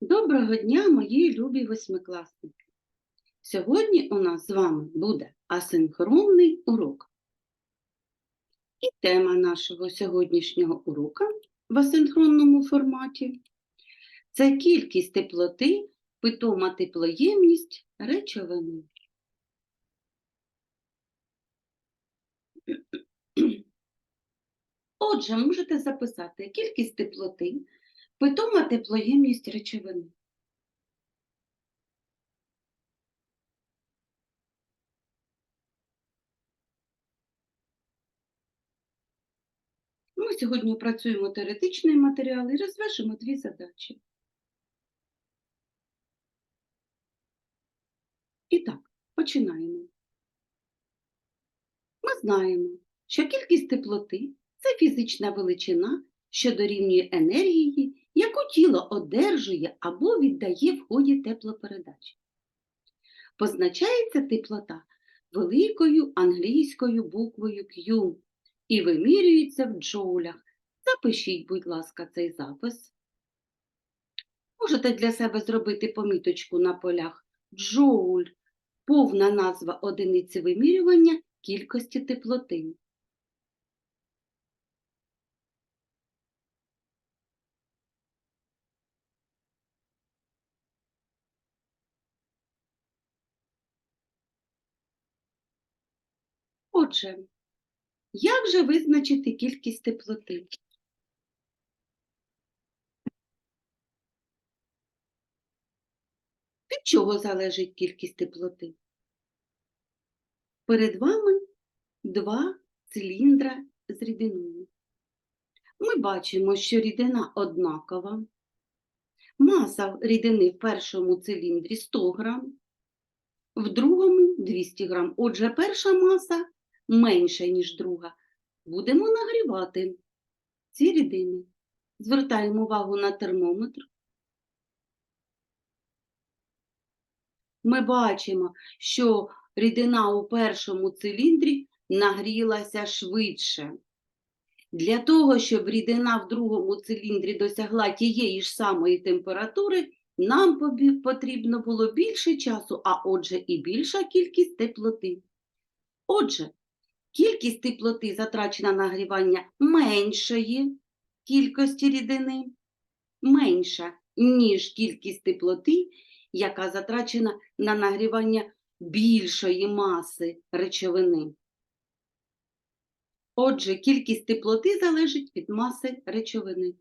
Доброго дня, мої любі восьмикласники! Сьогодні у нас з вами буде асинхронний урок. І тема нашого сьогоднішнього урока в асинхронному форматі це кількість теплоти, питома теплоємність речовини. Отже, можете записати кількість теплоти, питома теплоємність речовини. Ми сьогодні опрацюємо теоретичний матеріал і розв'яжемо дві задачі. І так, починаємо. Ми знаємо, що кількість теплоти це фізична величина, що дорівнює енергії, яку тіло одержує або віддає в ході теплопередачі. Позначається теплота великою англійською буквою Q і вимірюється в джоулях. Запишіть, будь ласка, цей запис. Можете для себе зробити поміточку на полях джоуль – повна назва одиниці вимірювання кількості теплоти. Отже, як же визначити кількість теплоти? Від чого залежить кількість теплоти? Перед вами два циліндра з рідиною. Ми бачимо, що рідина однакова. Маса рідини в першому циліндрі 100 грам, в другому 200 грам. Отже, перша маса менша, ніж друга. Будемо нагрівати ці рідини. Звертаємо увагу на термометр. Ми бачимо, що рідина у першому циліндрі нагрілася швидше. Для того, щоб рідина в другому циліндрі досягла тієї ж самої температури, нам потрібно було більше часу, а отже і більша кількість теплоти. Отже, кількість теплоти, затрачена на нагрівання меншої кількості рідини, менша, ніж кількість теплоти, яка затрачена на нагрівання більшої маси речовини. Отже, кількість теплоти залежить від маси речовини.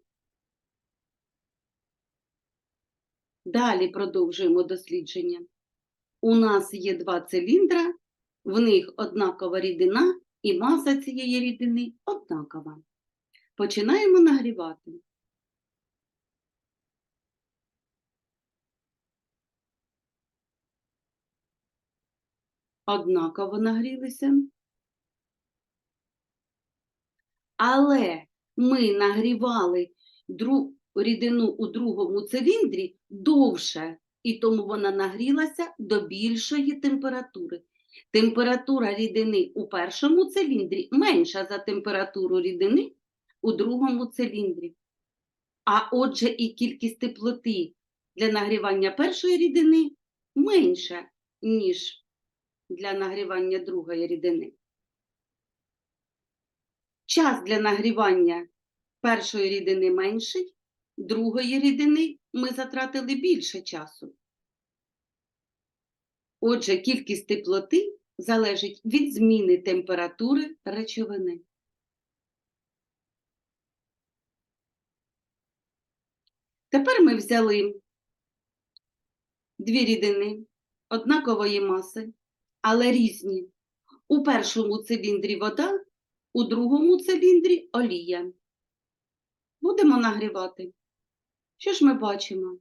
Далі продовжуємо дослідження. У нас є два циліндра, в них однакова рідина і маса цієї рідини однакова. Починаємо нагрівати. Однаково нагрілися. Але ми нагрівали дру... рідину у другому циліндрі довше, і тому вона нагрілася до більшої температури. Температура рідини у першому циліндрі менша за температуру рідини у другому циліндрі. А отже, і кількість теплоти для нагрівання першої рідини менша, ніж для нагрівання другої рідини. Час для нагрівання першої рідини менший, другої рідини ми затратили більше часу. Отже, кількість теплоти залежить від зміни температури речовини. Тепер ми взяли дві рідини однакової маси, але різні. У першому циліндрі вода, у другому циліндрі олія. Будемо нагрівати. Що ж ми бачимо?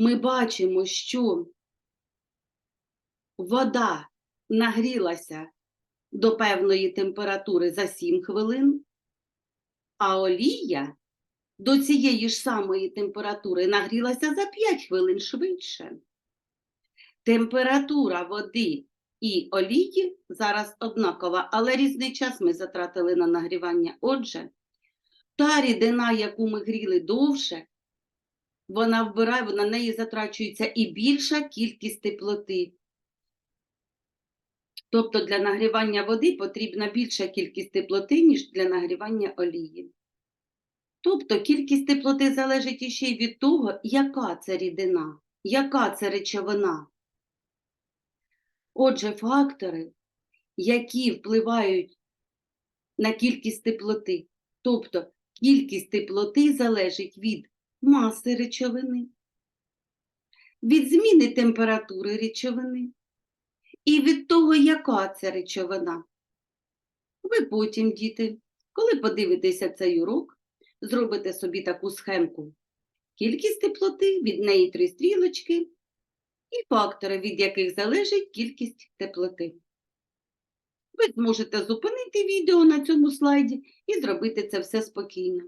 Ми бачимо, що вода нагрілася до певної температури за 7 хвилин, а олія до цієї ж самої температури нагрілася за 5 хвилин швидше. Температура води і олії зараз однакова, але різний час ми затратили на нагрівання. Отже, та рідина, яку ми гріли довше, вона вбирає, на неї затрачується і більша кількість теплоти. Тобто для нагрівання води потрібна більша кількість теплоти, ніж для нагрівання олії. Тобто кількість теплоти залежить іще й від того, яка це рідина, яка це речовина. Отже, фактори, які впливають на кількість теплоти, тобто кількість теплоти залежить від маси речовини, від зміни температури речовини і від того, яка це речовина. Ви потім, діти, коли подивитеся цей урок, зробите собі таку схемку. Кількість теплоти, від неї три стрілочки і фактори, від яких залежить кількість теплоти. Ви зможете зупинити відео на цьому слайді і зробити це все спокійно.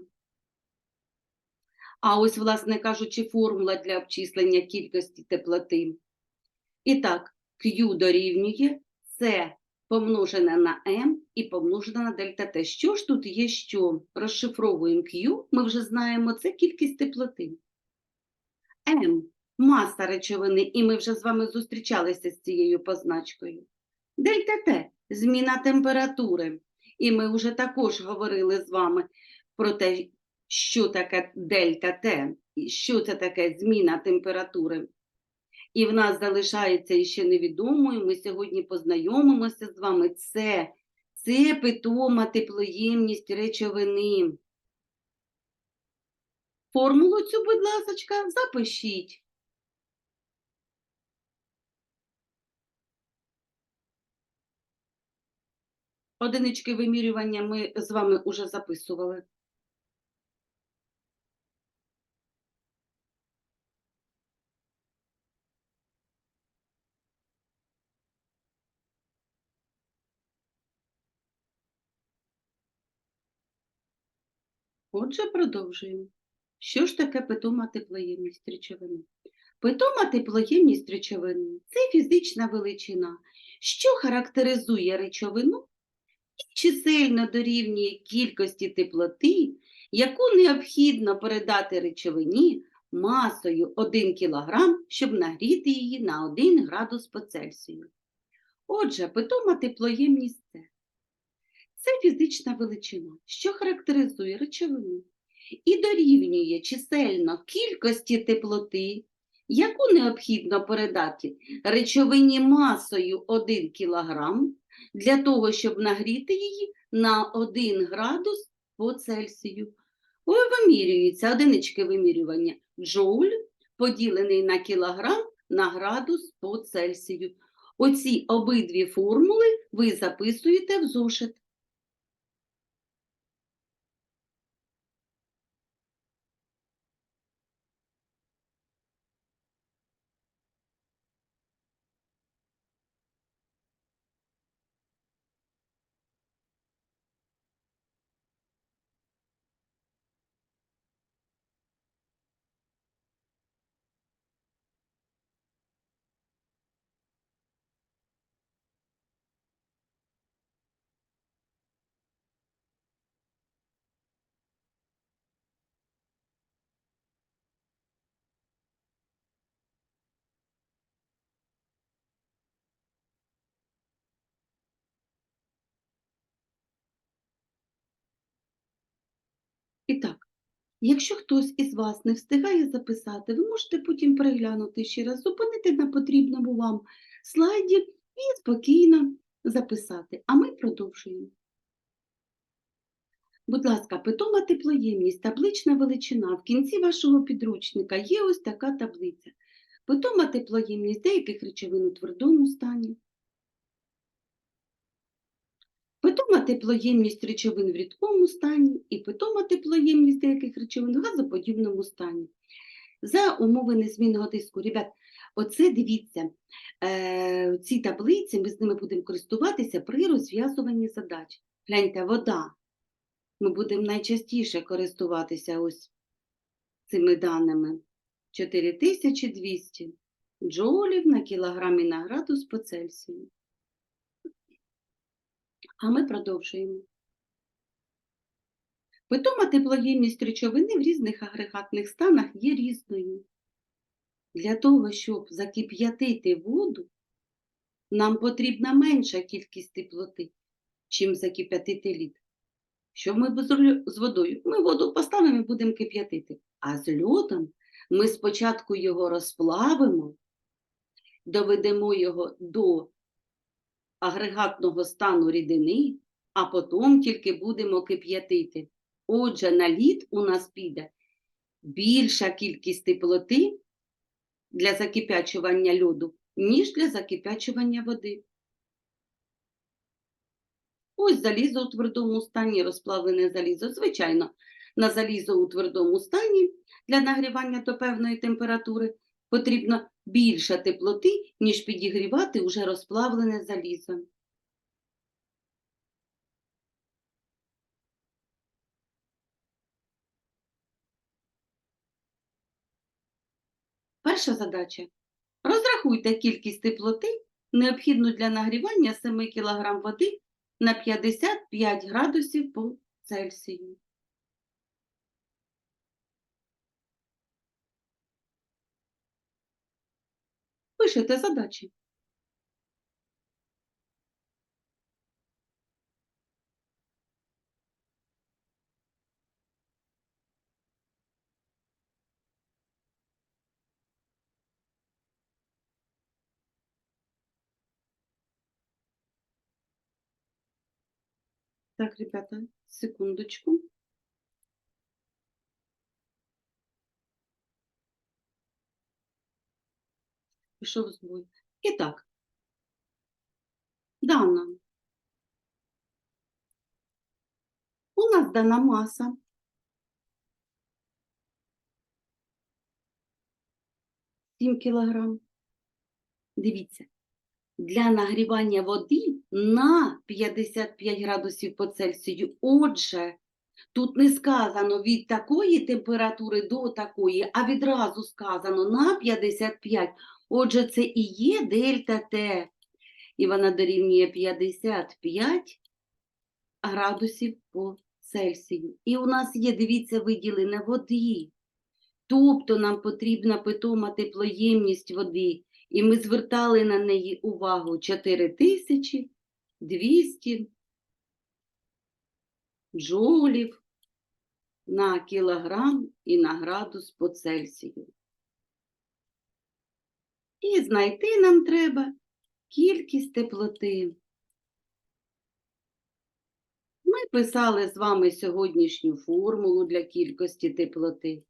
А ось, власне кажучи, формула для обчислення кількості теплоти. І так, Q дорівнює C помножене на M і помножене на дельта T. Що ж тут є що? Розшифровуємо Q, ми вже знаємо, це кількість теплоти. M – маса речовини, і ми вже з вами зустрічалися з цією позначкою. Дельта Т – зміна температури. І ми вже також говорили з вами про те, що таке дельта Т, що це таке зміна температури. І в нас залишається ще невідомою. Ми сьогодні познайомимося з вами. Це, це питома теплоємність речовини. Формулу цю, будь ласка, запишіть. Одинички вимірювання ми з вами уже записували. Отже, продовжуємо. Що ж таке питома теплоємність речовини? Питома теплоємність речовини це фізична величина, що характеризує речовину і чисельно дорівнює кількості теплоти, яку необхідно передати речовині масою 1 кг, щоб нагріти її на 1 градус по Цельсію. Отже, питома теплоємність це це фізична величина, що характеризує речовину і дорівнює чисельно кількості теплоти, яку необхідно передати речовині масою 1 кг для того, щоб нагріти її на 1 градус по Цельсію. Вимірюється одинички вимірювання джоуль поділений на кілограм на градус по Цельсію. Оці обидві формули ви записуєте в зошит. І так, якщо хтось із вас не встигає записати, ви можете потім переглянути ще раз, зупинити на потрібному вам слайді і спокійно записати. А ми продовжуємо. Будь ласка, питома теплоємність, таблична величина. В кінці вашого підручника є ось така таблиця. Питома теплоємність деяких речовин у твердому стані. Питома теплоємність речовин в рідкому стані і питома теплоємність деяких речовин в газоподібному стані. За умови незмінного тиску. Ребят, оце дивіться, е, ці таблиці ми з ними будемо користуватися при розв'язуванні задач. Гляньте, вода. Ми будемо найчастіше користуватися ось цими даними. 4200 джоулів на кілограмі на градус по Цельсію. А ми продовжуємо. Питома теплоємність речовини в різних агрегатних станах є різною. Для того, щоб закип'ятити воду, нам потрібна менша кількість теплоти, чим закип'ятити лід. Що ми з водою? Ми воду поставимо і будемо кип'ятити. А з льодом ми спочатку його розплавимо, доведемо його до агрегатного стану рідини, а потім тільки будемо кип'ятити. Отже, на лід у нас піде більша кількість теплоти для закипячування льоду, ніж для закипячування води. Ось залізо у твердому стані, розплавлене залізо. Звичайно, на залізо у твердому стані для нагрівання до певної температури потрібно більше теплоти, ніж підігрівати уже розплавлене залізо. Перша задача. Розрахуйте кількість теплоти, необхідну для нагрівання 7 кг води на 55 градусів по Цельсію. Пишете задачі. Так, ребята, секундочку. Пішов збой. І так. Дана. У нас дана маса. Сім кілограм. Дивіться, для нагрівання води на 55 градусів по Цельсію. Отже, тут не сказано від такої температури до такої, а відразу сказано на 55. Отже, це і є дельта Т. І вона дорівнює 55 градусів по Цельсію. І у нас є, дивіться, виділене води. Тобто нам потрібна питома теплоємність води. І ми звертали на неї увагу 4200 джоулів на кілограм і на градус по Цельсію. І знайти нам треба кількість теплоти. Ми писали з вами сьогоднішню формулу для кількості теплоти,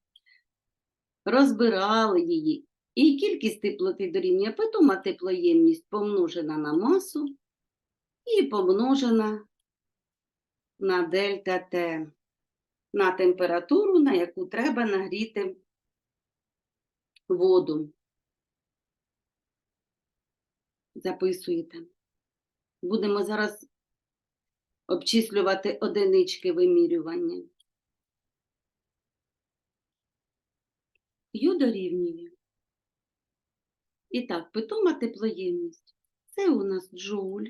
розбирали її. І кількість теплоти дорівнює питома теплоємність помножена на масу і помножена на дельта Т, на температуру, на яку треба нагріти воду. Записуєте. Будемо зараз обчислювати одинички вимірювання. Ю дорівнює. І так, питома теплоємність. Це у нас джоуль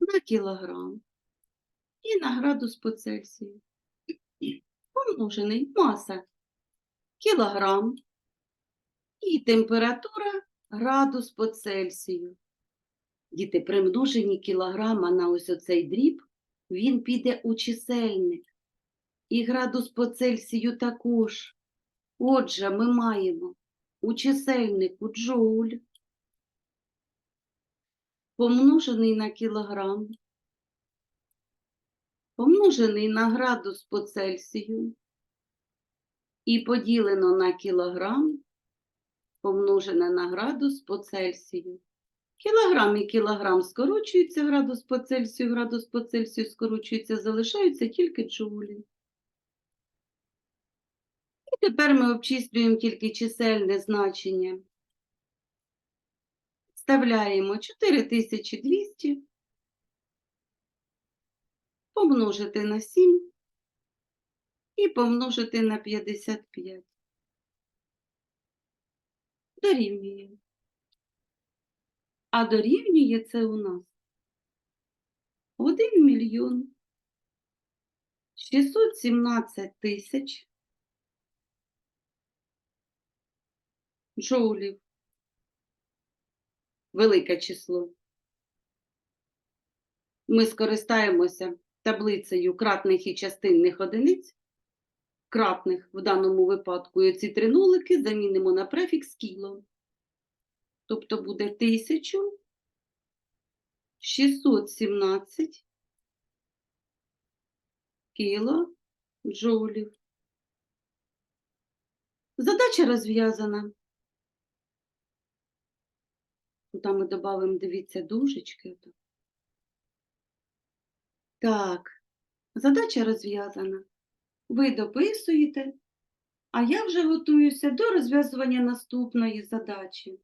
на кілограм і на градус по Цельсію. Помножений маса кілограм і температура градус по Цельсію. Діти, при множенні кілограма на ось оцей дріб, він піде у чисельник. І градус по Цельсію також. Отже, ми маємо у чисельнику джоуль, помножений на кілограм, помножений на градус по Цельсію і поділено на кілограм, помножене на градус по Цельсію. Кілограм і кілограм скорочуються, градус по Цельсію, градус по Цельсію скорочується, залишаються тільки джоулі. І тепер ми обчислюємо тільки чисельне значення. Вставляємо 4200 помножити на 7 і помножити на 55. Дорівнює. А дорівнює це у нас 1 мільйон 617 тисяч джоулів. Велике число. Ми скористаємося таблицею кратних і частинних одиниць. Кратних в даному випадку і ці три нулики замінимо на префікс кіло. Тобто буде 1617 кіло джоулів. Задача розв'язана. Тут ми додамо, дивіться, дужечки. Так, задача розв'язана. Ви дописуєте, а я вже готуюся до розв'язування наступної задачі.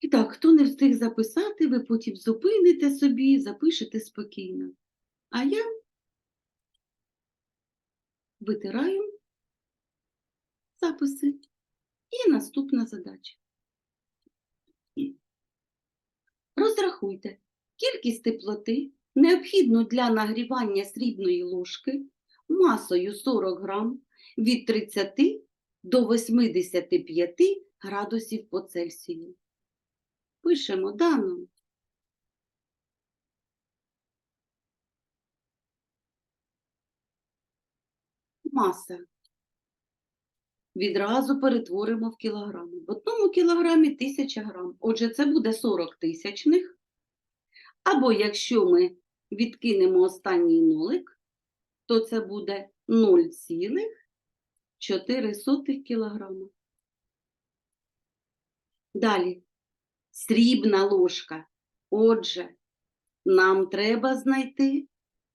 І так, хто не встиг записати, ви потім зупините собі, запишете спокійно. А я витираю записи. І наступна задача. Розрахуйте кількість теплоти, необхідну для нагрівання срібної ложки масою 40 грам від 30 до 85 градусів по Цельсію. Пишемо дану. Маса. Відразу перетворимо в кілограми. В одному кілограмі 1000 грам. Отже, це буде 40 тисячних. Або якщо ми відкинемо останній нолик, то це буде 0,4 кілограма. Далі срібна ложка. Отже, нам треба знайти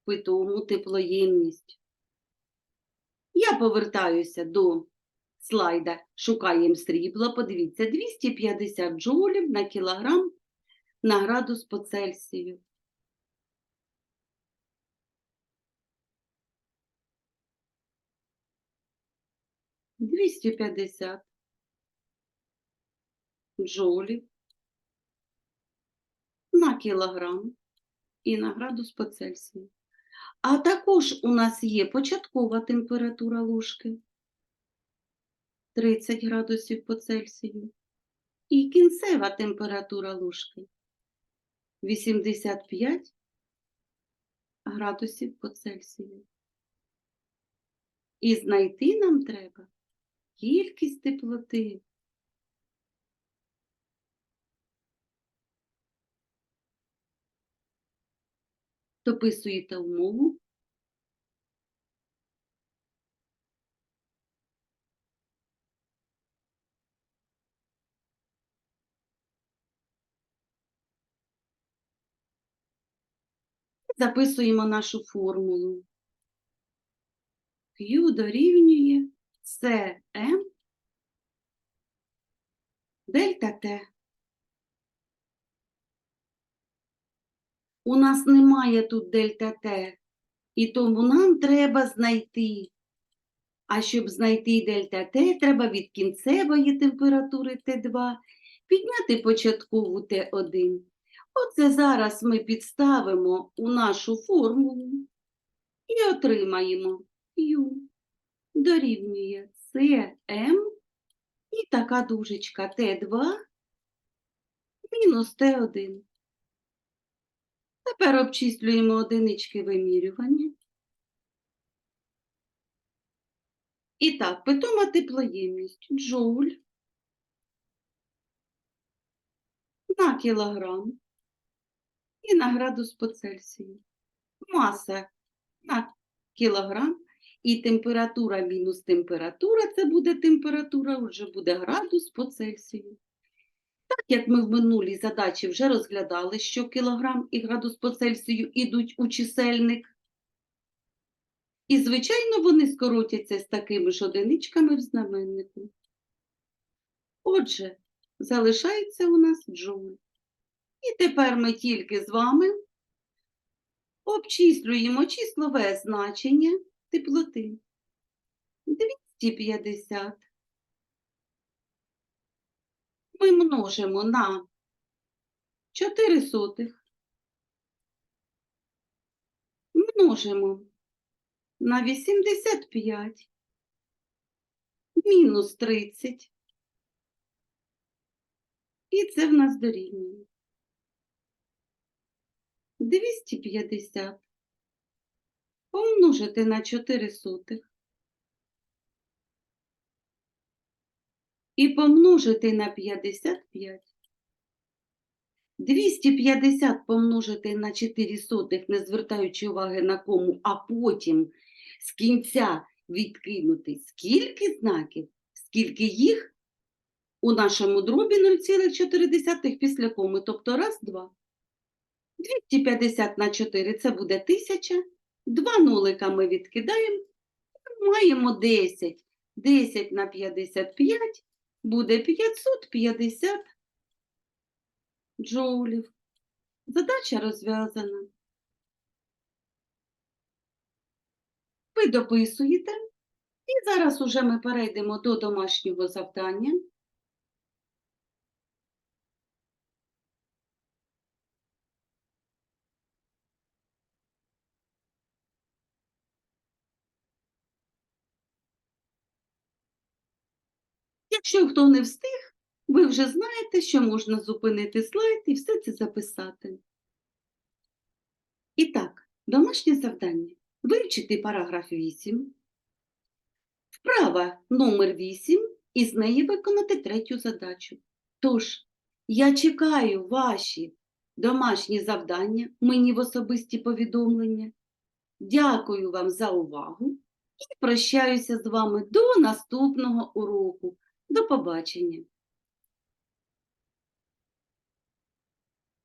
питому теплоємність. Я повертаюся до слайда «Шукаємо срібло». Подивіться, 250 джоулів на кілограм на градус по Цельсію. Двісті п'ятдесят джоулів на кілограм і на градус по Цельсію. А також у нас є початкова температура ложки 30 градусів по Цельсію і кінцева температура ложки 85 градусів по Цельсію. І знайти нам треба кількість теплоти. Дописуєте умову. Записуємо нашу формулу. Q дорівнює CM дельта Т. У нас немає тут дельта Т, і тому нам треба знайти. А щоб знайти дельта Т, треба від кінцевої температури Т2 підняти початкову Т1. Оце зараз ми підставимо у нашу формулу і отримаємо Q дорівнює CM і така дужечка Т2 мінус Т1. Тепер обчислюємо одинички вимірювання. І так, питома теплоємність джоуль на кілограм і на градус по Цельсію. Маса на кілограм і температура мінус температура, це буде температура, вже буде градус по Цельсію. Як ми в минулій задачі вже розглядали, що кілограм і градус по Цельсію йдуть у чисельник, і, звичайно, вони скоротяться з такими ж одиничками в знаменнику. Отже, залишається у нас джоуль. І тепер ми тільки з вами обчислюємо числове значення теплоти. 250 ми множимо на 4 сотих, множимо на 85, мінус 30. І це в нас дорівнює. 250 помножити на 4 сотих і помножити на 55. 250 помножити на 4 сотих, не звертаючи уваги на кому, а потім з кінця відкинути скільки знаків, скільки їх у нашому дробі 0,4 після коми, тобто раз, два. 250 на 4 це буде 1000. Два нулика ми відкидаємо, маємо 10. 10 на 55 буде 550 джоулів. Задача розв'язана. Ви дописуєте, і зараз уже ми перейдемо до домашнього завдання. Якщо хто не встиг, ви вже знаєте, що можна зупинити слайд і все це записати. І так, домашнє завдання. Вивчити параграф 8. Вправа номер 8 і з неї виконати третю задачу. Тож, я чекаю ваші домашні завдання, мені в особисті повідомлення. Дякую вам за увагу і прощаюся з вами до наступного уроку. До побачення!